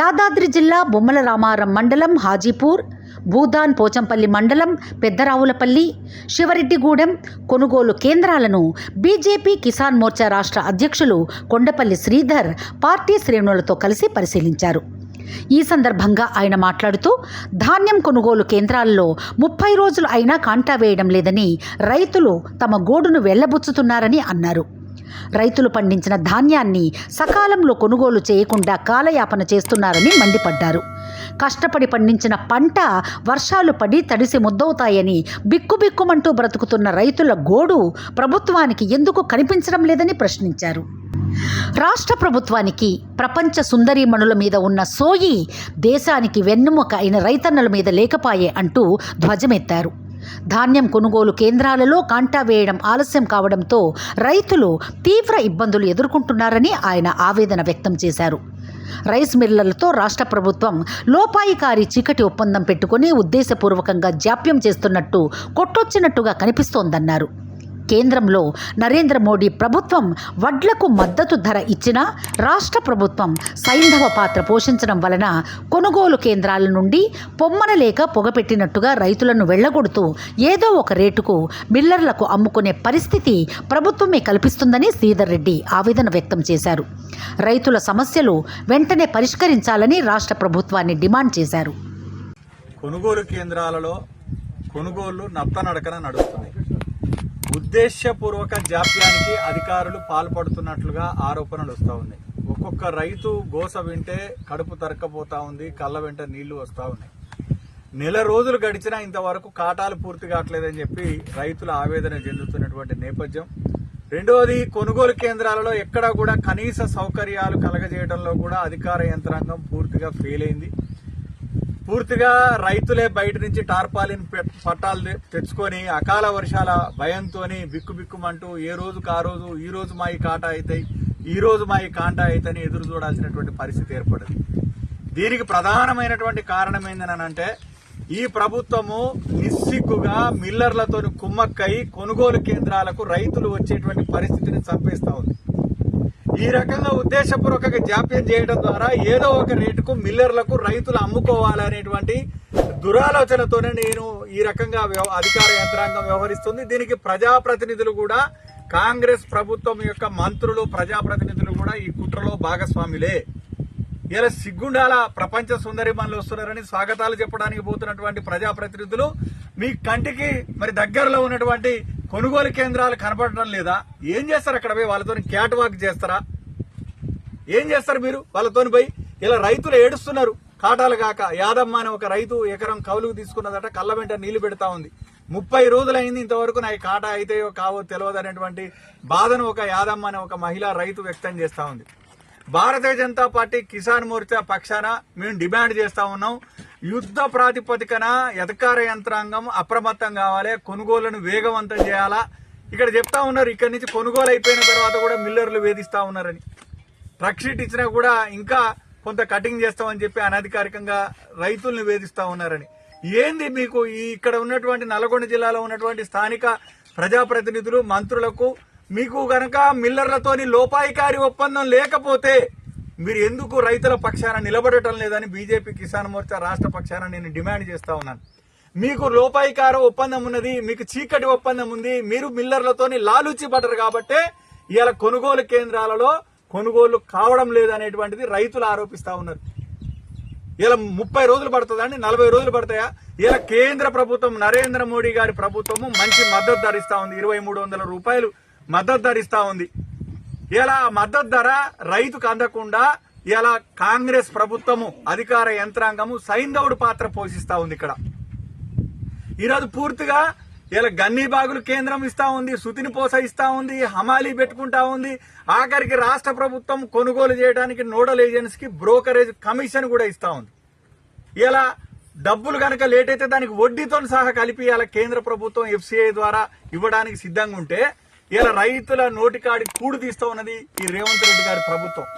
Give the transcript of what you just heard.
యాదాద్రి జిల్లా బొమ్మల రామారం మండలం హాజీపూర్ భూదాన్ పోచంపల్లి మండలం పెద్దరావులపల్లి శివరెడ్డిగూడెం కొనుగోలు కేంద్రాలను బీజేపీ కిసాన్ మోర్చా రాష్ట్ర అధ్యక్షులు కొండపల్లి శ్రీధర్ పార్టీ శ్రేణులతో కలిసి పరిశీలించారు. ఈ సందర్భంగా ఆయన మాట్లాడుతూ ధాన్యం కొనుగోలు కేంద్రాల్లో ముప్పై రోజులు అయినా కాంటా వేయడం లేదని రైతులు తమ గోడును వెళ్ళబుచ్చుతున్నారని అన్నారు. రైతులు పండించిన ధాన్యాన్ని సకాలంలో కొనుగోలు చేయకుండా కాలయాపన చేస్తున్నారని మండిపడ్డారు. కష్టపడి పండించిన పంట వర్షాలు పడి తడిసి ముద్దవుతాయని బిక్కుబిక్కుమంటూ బ్రతుకుతున్న రైతుల గోడు ప్రభుత్వానికి ఎందుకు కనిపించడం లేదని ప్రశ్నించారు. రాష్ట్ర ప్రభుత్వానికి ప్రపంచ సుందరీమణుల మీద ఉన్న సోయి దేశానికి వెన్నుముక అయిన రైతన్నల మీద లేకపాయే అంటూ ధ్వజమెత్తారు. ధాన్యం కొనుగోలు కేంద్రాలలో కాంటా వేయడం ఆలస్యం కావడంతో రైతులు తీవ్ర ఇబ్బందులు ఎదుర్కొంటున్నారని ఆయన ఆవేదన వ్యక్తం చేశారు. రైస్ మిల్లర్లతో రాష్ట్ర ప్రభుత్వం లోపాయికారి చీకటి ఒప్పందం పెట్టుకుని ఉద్దేశపూర్వకంగా జాప్యం చేస్తున్నట్టు కొట్టొచ్చినట్టుగా కనిపిస్తోందన్నారు. కేంద్రంలో నరేంద్ర మోడీ ప్రభుత్వం వడ్లకు మద్దతు ధర ఇచ్చినా రాష్ట్ర ప్రభుత్వం సైంధవ పాత్ర పోషించడం వలన కొనుగోలు కేంద్రాల నుండి పొమ్మన లేక పొగపెట్టినట్టుగా రైతులను వెళ్ళగొడుతూ ఏదో ఒక రేటుకు మిల్లర్లకు అమ్ముకునే పరిస్థితి ప్రభుత్వమే కల్పిస్తుందని శ్రీధర్ రెడ్డి ఆవేదన వ్యక్తం చేశారు. రైతుల సమస్యలు వెంటనే పరిష్కరించాలని రాష్ట్ర ప్రభుత్వాన్ని డిమాండ్ చేశారు. కొనుగోలు కేంద్రాలలో కొనుగోళ్ళు నత్తనడకన నడుస్తున్నాయి. ఉద్దేశపూర్వక జాప్యానికి అధికారులు పాల్పడుతున్నట్లుగా ఆరోపణలు వస్తూ ఉన్నాయి. ఒక్కొక్క రైతు గోస వింటే కడుపు తరక్కపోతా ఉంది కళ్ళ వెంట నీళ్ళు వస్తూ ఉన్నాయి. నెల రోజులు గడిచినా ఇంతవరకు కాటాలు పూర్తి కావట్లేదని చెప్పి రైతులు ఆవేదన చెందుతున్నటువంటి నేపథ్యం. రెండవది కొనుగోలు కేంద్రాలలో ఎక్కడా కూడా కనీస సౌకర్యాలు కలగజేయడంలో కూడా అధికార యంత్రాంగం పూర్తిగా ఫెయిల్ అయింది. పూర్తిగా రైతులే బయట నుంచి టార్పాలిన్ పట్టాలు తె- తెచ్చుకొని అకాల వర్షాల భయంతోని బిక్కు బిక్కుమంటూ ఏ రోజుకు ఆ రోజు ఈ రోజు మా ఈ కాటా అవుతాయి ఈ రోజు మా ఈ కాంటా అవుతాయని ఎదురు చూడాల్సినటువంటి పరిస్థితి ఏర్పడింది. దీనికి ప్రధానమైనటువంటి కారణం ఏంటనంటే ఈ ప్రభుత్వము నిస్సిగ్గుగా మిల్లర్లతో కుమ్మక్కై కొనుగోలు కేంద్రాలకు రైతులు వచ్చేటువంటి పరిస్థితిని చంపేస్తా ఉంది. ఈ రకంగా ఉద్దేశపూర్వకంగా జాప్యం చేయడం ద్వారా ఏదో ఒక రేటుకు మిల్లర్లకు రైతులు అమ్ముకోవాలనేటువంటి దురాలోచనతోనే నేను ఈ రకంగా వ్యవ- అధికార యంత్రాంగం వ్యవహరిస్తుంది. దీనికి ప్రజాప్రతినిధులు కూడా కాంగ్రెస్ ప్రభుత్వం యొక్క మంత్రులు ప్రజాప్రతినిధులు కూడా ఈ కుట్రలో భాగస్వాములే. ఇలా సిగ్గుండాల ప్రపంచ సుందరి మనలు వస్తున్నారని స్వాగతాలు చెప్పడానికి పోతున్నటువంటి ప్రజాప్రతినిధులు మీ కంటికి మరి దగ్గరలో ఉన్నటువంటి కొనుగోలు కేంద్రాలు కనపడడం లేదా? ఏం చేస్తారు అక్కడ పోయి వాళ్ళతో క్యాట్ వాక్ చేస్తారా? ఏం చేస్తారు మీరు? వాళ్ళతోని పోయి ఇలా రైతులు ఏడుస్తున్నారు. కాటాలు కాక యాదమ్మ అనే ఒక రైతు ఎకరం కౌలుకు తీసుకున్నదట కళ్ళ వెంట నీళ్ళు పెడతా ఉంది. ముప్పై రోజులైంది ఇంతవరకు నాకు కాటా అయితేయో కావో తెలియదు అనేటువంటి బాధను ఒక యాదమ్మ అనే ఒక మహిళా రైతు వ్యక్తం చేస్తా ఉంది. భారతీయ జనతా పార్టీ కిసాన్ మోర్చా పక్షాన మేము డిమాండ్ చేస్తా ఉన్నాం. యుద్ధ ప్రాతిపదికన అధికార యంత్రాంగం అప్రమత్తం కావాలి కొనుగోళ్ళను వేగవంతం చేయాలా. ఇక్కడ చెప్తా ఉన్నారు ఇక్కడి నుంచి కొనుగోలు అయిపోయిన తర్వాత కూడా మిల్లర్లు వేధిస్తా ఉన్నారని. ట్రక్ ఇచ్చినా కూడా ఇంకా కొంత కటింగ్ చేస్తామని చెప్పి అనధికారికంగా రైతుల్ని వేధిస్తా ఉన్నారని. ఏంది మీకు ఈ ఇక్కడ ఉన్నటువంటి నల్గొండ జిల్లాలో ఉన్నటువంటి స్థానిక ప్రజాప్రతినిధులు మంత్రులకు మీకు గనక మిల్లర్లతోని లోపాయికారి ఒప్పందం లేకపోతే మీరు ఎందుకు రైతుల పక్షాన నిలబడటం లేదని బీజేపీ కిసాన్ మోర్చా రాష్ట్ర పక్షాన నేను డిమాండ్ చేస్తా ఉన్నాను. మీకు లోపాయికార ఒప్పందం ఉన్నది మీకు చీకటి ఒప్పందం ఉంది మీరు మిల్లర్లతోని లాలుచి పడరు కాబట్టే ఇవాళ కొనుగోలు కేంద్రాలలో కొనుగోలు కావడం లేదనేటువంటిది రైతులు ఆరోపిస్తా ఉన్నారు. ఇలా ముప్పై రోజులు పడుతుందండి నలభై రోజులు పడతాయా? ఇలా కేంద్ర ప్రభుత్వం నరేంద్ర మోడీ గారి ప్రభుత్వము మంచి మద్దతు ధర ఇస్తా ఉంది. ఇరవై మూడు వందల రూపాయలు మద్దతు ధర ఇస్తా ఉంది. ఇలా మద్దతు ధర రైతుకు అందకుండా ఇలా కాంగ్రెస్ ప్రభుత్వము అధికార యంత్రాంగము సైంధవుడు పాత్ర పోషిస్తా ఉంది ఇక్కడ. ఈరోజు పూర్తిగా ఇలా గన్నీ బాగులు కేంద్రం ఇస్తా ఉంది సుతిని పోస ఇస్తా ఉంది హమాలీ పెట్టుకుంటా ఉంది. ఆఖరికి రాష్ట్ర ప్రభుత్వం కొనుగోలు చేయడానికి నోడల్ ఏజెన్సీకి బ్రోకరేజ్ కమిషన్ కూడా ఇస్తా ఉంది. ఇలా డబ్బులు కనుక లేట్ అయితే దానికి వడ్డీతో సహా కలిపి ఇలా కేంద్ర ప్రభుత్వం ఎఫ్సిఐ ద్వారా ఇవ్వడానికి సిద్ధంగా ఉంటే ఇలా రైతుల నోటికాడి కూడు తీస్తా ఉన్నది ఈ రేవంత్ రెడ్డి గారి ప్రభుత్వం.